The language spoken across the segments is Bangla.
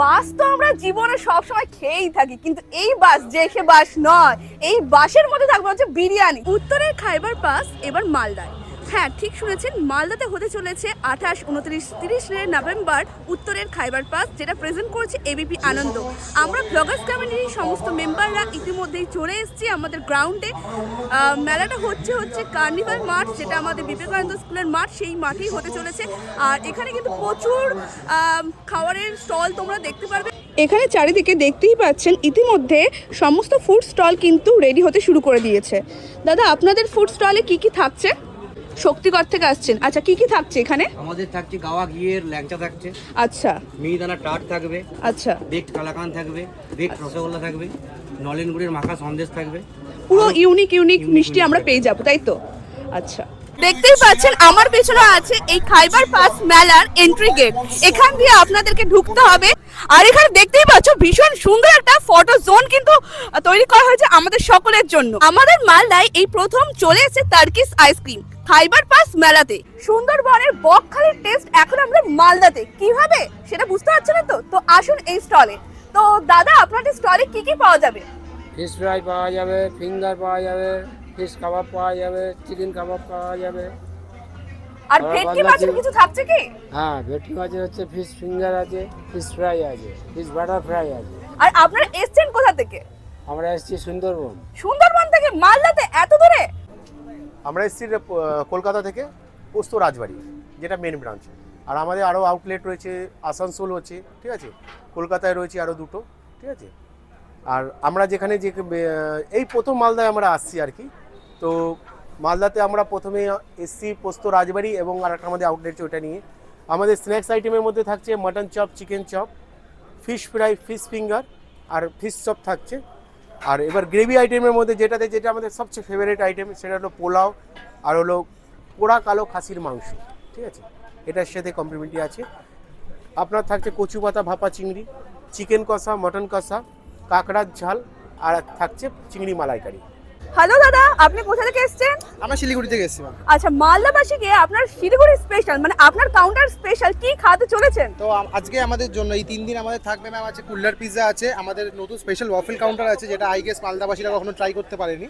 বাস তো আমরা জীবনে সবসময় খেয়েই থাকি, কিন্তু এই বাস যে বাস নয়, এই বাসের মধ্যে থাকবে হচ্ছে বিরিয়ানি। উত্তরের খাইবার পাস, এবার মালদায়। হ্যাঁ ঠিক শুনেছেন, মালদাতে হতে চলেছে আঠাশ, উনত্রিশ, তিরিশে নভেম্বর উত্তরের খাইবার পাস, যেটা প্রেজেন্ট করছে এবিপি আনন্দ। আমরা ব্লগার্স কমিউনিটির সমস্ত মেম্বাররা ইতিমধ্যেই চলে এসেছি আমাদের গ্রাউন্ডে মেলাটা হচ্ছে হচ্ছে কার্নিভাল মাঠ, যেটা আমাদের বিবেকানন্দ স্কুলের মাঠ, সেই মাঠেই হতে চলেছে। আর এখানে কিন্তু প্রচুর খাবারের স্টল তোমরা দেখতে পারবে। এখানে চারিদিকে দেখতেই পাচ্ছেন, ইতিমধ্যে সমস্ত ফুড স্টল কিন্তু রেডি হতে শুরু করে দিয়েছে। দাদা, আপনাদের ফুড স্টলে কি কি থাকছে? শক্তিগড় থেকে আসছেন। আচ্ছা কি কি থাকছে এখানে? আমাদের থাকছে গাওয়া ঘিয়ের ল্যাংচা থাকছে। আচ্ছা। মিহিদানা টাট থাকবে। আচ্ছা। বেকড কালাকান থাকবে বেকড রসগোল্লা থাকবে নলেন গুড়ের মাখা সন্দেশ থাকবে। পুরো ইউনিক ইউনিক মিষ্টি আমরা পেয়ে যাব তাই তো? আচ্ছা। দেখতেই পাচ্ছেন আমার পেছনে আছে এই খাইবার পাস মেলার এন্ট্রি গেট এখান দিয়ে আপনাদেরকে ঢুকতে হবে। আর এখানে দেখতেই পাচ্ছ ভীষণ সুন্দর একটা ফটো জোন কিন্তু তৈরি করা হয়েছে আমাদের সকলের জন্য। আমাদের মালদায় এই প্রথম চলে এসেছে তার্কিস আইসক্রিম খাইবার পাস মেলাতে। সুন্দরবনের বকখালির টেস্ট এখন আমাদের মালদাতে। কীভাবে সেটা বুঝতে পারছেন না তো? তো আসুন এই স্টলে। তো দাদা আপনাদের স্টলে কি কি পাওয়া যাবে? ফিশ ফ্রাই পাওয়া যাবে ফিঙ্গার পাওয়া যাবে ফিশ কাবাব পাওয়া যাবে চিকেন কাবাব পাওয়া যাবে। আর ভেটকি মাছের কিছু থাকছে কি? হ্যাঁ ভেটকি মাছের হচ্ছে ফিশ ফিঙ্গার আছে ফিশ ফ্রাই আছে ফিশ বাটার ফ্রাই আছে। আর আপনারা এসছেন কোথা থেকে? আমরা এসেছি সুন্দরবন। সুন্দরবন থেকে মালদাতে? এত দূরে? আমরা এসেছি কলকাতা থেকে পোস্ত রাজবাড়ি, যেটা মেন ব্রাঞ্চ আর আমাদের আরও আউটলেট রয়েছে, আসানসোল হচ্ছে, ঠিক আছে? কলকাতায় রয়েছে আরও দুটো, ঠিক আছে? আর আমরা যেখানে যে এই প্রথম মালদায় আমরা আসছি আর কি। তো মালদাতে আমরা প্রথমে এসছি পোস্ত রাজবাড়ি এবং আর একটা আমাদের আউটলেট ওটা নিয়ে। আমাদের স্ন্যাক্স আইটেমের মধ্যে থাকছে mutton chop chicken chop fish fry fish finger আর ফিশ চপ থাকছে। আর এবার গ্রেভি আইটেমের মধ্যে যেটাতে যেটা আমাদের সবচেয়ে ফেভারিট আইটেম সেটা হলো পোলাও, আর হলো পোড়া কালো খাসির মাংস, ঠিক আছে? এটার সাথে কমপ্লিমেন্টারি আছে। আপনার থাকছে কচু পাতা, ভাপা চিংড়ি চিকেন কষা মটন কষা, কাঁকড়ার ঝাল, আর থাকছে চিংড়ি মালাইকারি। হ্যালো দাদা আপনি কোথা থেকে এসছেন? আমরা শিলিগুড়ি থেকে এসেছিলাম আচ্ছা মালদাবাসীকে আপনার শিলিগুড়ি স্পেশাল মানে আপনার কাউন্টার স্পেশাল কি খাওয়াতে চলেছেন? তো আজকে আমাদের জন্য এই তিন দিন আমাদের থাকবে ম্যাম আছে কুল্লার পিৎজা আছে আমাদের নতুন স্পেশাল ওয়াফেল কাউন্টার আছে যেটা আই গেস মালদাবাসীরা কখনো ট্রাই করতে পারেনি।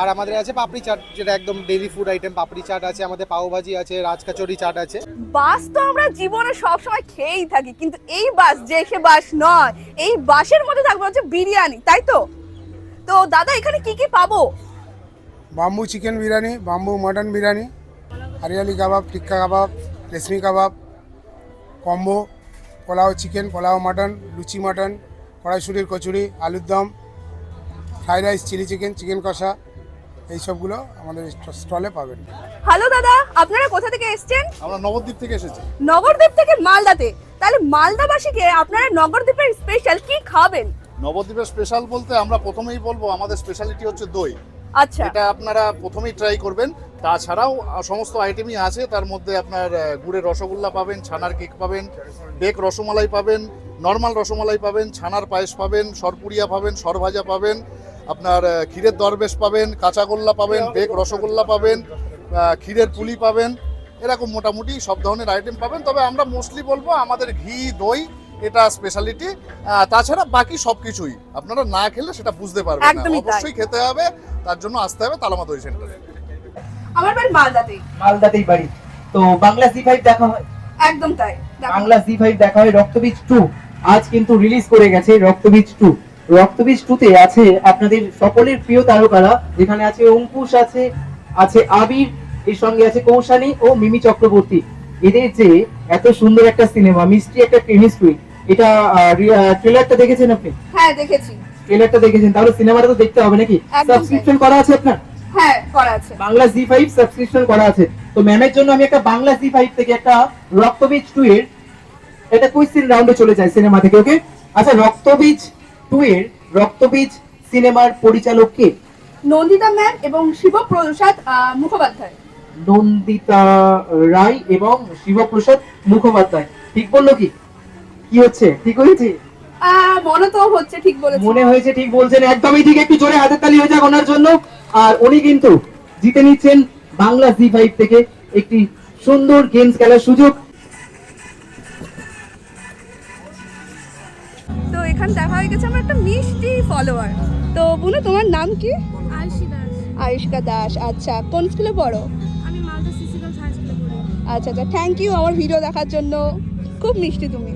আর আমাদের আছে পাপড়ি চাট যেটা একদম daily food item papdi chaat আছে আমাদের পাও ভাজি আছে রাজকাচুরি চাট আছে। বাস তো আমরা জীবনে সবসময় খেয়েই থাকি কিন্তু এই বাস যে সে বাস নয় এই বাসের মধ্যে থাকবে হচ্ছে বিরিয়ানি তাই তো? তো দাদা এখানে কি কি পাবো? Bamboo chicken biryani bamboo mutton biryani hariyali kebab tikka kebab reshmi kebab combo pulao chicken pulao mutton luchi mutton কড়াইশুটির কচুরি আলুর দম fried rice chilli chicken chicken kosha এই সবগুলো আমাদের স্টলে পাবেন। হ্যালো দাদা আপনারা কোথা থেকে এসেছেন? আমরা নবদ্বীপ থেকে এসেছি। নগরদ্বীপ থেকে মালদাতে। তাহলে মালদাবাসীকে আপনারা নগরদ্বীপের স্পেশাল কি খাবেন? নবদ্বীপের স্পেশাল বলতে আমরা প্রথমেই বলব আমাদের স্পেশালিটি হচ্ছে দই। আচ্ছা। এটা আপনারা প্রথমেই ট্রাই করবেন। তাছাড়াও সমস্ত আইটেমই আছে। তার মধ্যে আপনার গুড়ের রসগোল্লা পাবেন ছানার কেক পাবেন বেক রসমালাই পাবেন নর্মাল রসমালাই পাবেন ছানার পায়েস পাবেন সরপুরিয়া পাবেন সরভাজা পাবেন আপনার ক্ষীরের দরবেশ পাবেন কাঁচাগোল্লা পাবেন বেক রসগোল্লা পাবেন ক্ষীরের পুলি পাবেন। এরকম মোটামুটি সব ধরনের আইটেম পাবেন। তবে আমরা মোস্টলি বলব আমাদের ঘি দই এটা স্পেশালিটি তাছাড়া বাকি সব কিছুই আপনারা না খেলে সেটা বুঝতে পারবেন না। একদমই অবশ্যই খেতে হবে তার জন্য আসতে হবে তালামা দই সেন্টারে আমার বাড়ি মালদাতে মালদাতেই বাড়ি। তো বাংলা জি ফাইভ দেখা হয়? একদম তাই বাংলা জি ফাইভ দেখা হয় রক্তবীজ টু আজ কিন্তু রিলিজ করে গেছে রক্তবীজ টু রক্তবীজ টু তে আছে আপনাদের সকলের প্রিয় তারকারা যেখানে আছে অঙ্কুশ আছে আছে আবির এর সঙ্গে আছে কৌশানী ও মিমি চক্রবর্তী। এদের যে এত সুন্দর একটা সিনেমা মিষ্টি একটা কেমিস্ট্রি এটা ট্রেলারটা দেখেছেন আপনি? হ্যাঁ দেখেছি। ট্রেলারটা দেখেছেন। তাহলে সিনেমাটা তো দেখতে হবে নাকি? সাবস্ক্রিপশন করা আছে আপনার? হ্যাঁ করা আছে। বাংলা জি ফাইভ সাবস্ক্রিপশন করা আছে। তো ম্যামের জন্য আমি একটা বাংলা জি ফাইভ থেকে একটা রক্তবীজ টু এর এটা কুইসিন রাউন্ডে চলে যায় সিনেমা থেকে ওকে আচ্ছা রক্তবীজ টু এর রক্তবীজ সিনেমার পরিচালক কে? নন্দিতা ম্যাম এবং শিবপ্রসাদ মুখোপাধ্যায়। নন্দিতা রায় এবং শিবপ্রসাদ মুখোপাধ্যায়। ঠিক বলল কি? কি হচ্ছে? ঠিক হয়েছে? মনে তো হচ্ছে ঠিক বলেছি। মনে হয়েছে ঠিক বলছেন একদমই ঠিক। একটু জোরে হাতের তালি হয়ে যাক ওনার জন্য। আর উনি কিন্তু জিতে নিচ্ছেন বাংলা জি ফাইভ থেকে একটি সুন্দর গেমস খেলার সুযোগ। তো এখানে দেখা হয়ে গেছে আমার একটা মিষ্টি ফলোয়ার তো বুনু তোমার নাম কি? আয়ুষী আয়ুষ্কা দাস আচ্ছা কোন স্কুলে পড়ো? আমি মালদা সিসি গার্লস হাই স্কুলে পড়ি। আচ্ছা আচ্ছা থ্যাংক ইউ আমার ভিডিও দেখার জন্য। খুব মিষ্টি তুমি।